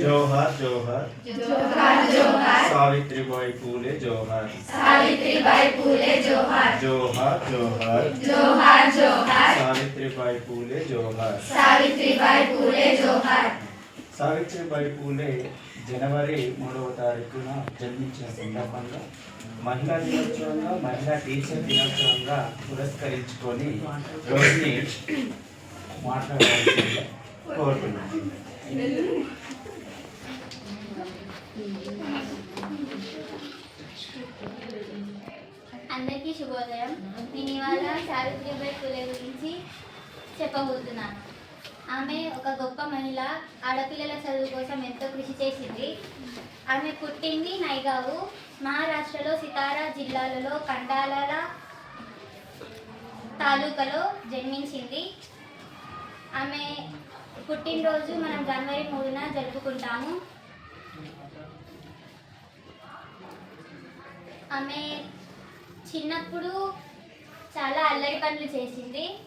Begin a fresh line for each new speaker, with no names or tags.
జోహార్ జోహార్ సావిత్రిబాయి పూలే జోహార్
సావిత్రిబాయి పూలే జోహార్
జోహార్ జోహార్
జోహార్ జోహార్
సావిత్రిబాయి పూలే జోహార్
సావిత్రిబాయి పూలే జోహార్
సావిత్రిబాయి పూలే జనవరి మూడవ తారీఖున జన్మించిన సందర్భంగా మహిళా దినోత్సవంగా మహిళా టీచర్ దినోత్సవంగా పురస్కరించుకొని రోజుని మాట్లాడాల్సిందిగా కోరుతున్నాను
అందరికీ శుభోదయం. నేను ఇవాళ సావిత్రిబాయి పూలే గురించి చెప్పబోతున్నాను. ఆమె ఒక గొప్ప మహిళ ఆడపిల్లల చదువు కోసం ఎంతో కృషి చేసింది. ఆమె పుట్టింది నైగావు మహారాష్ట్రలో సితారా జిల్లాలలో కండాల తాలూకాలో జన్మించింది. ఆమె పుట్టినరోజు మనం జనవరి మూడున జరుపుకుంటాము. ఆమె చిన్నప్పుడు చాలా అల్లరి పనులు చేసింది.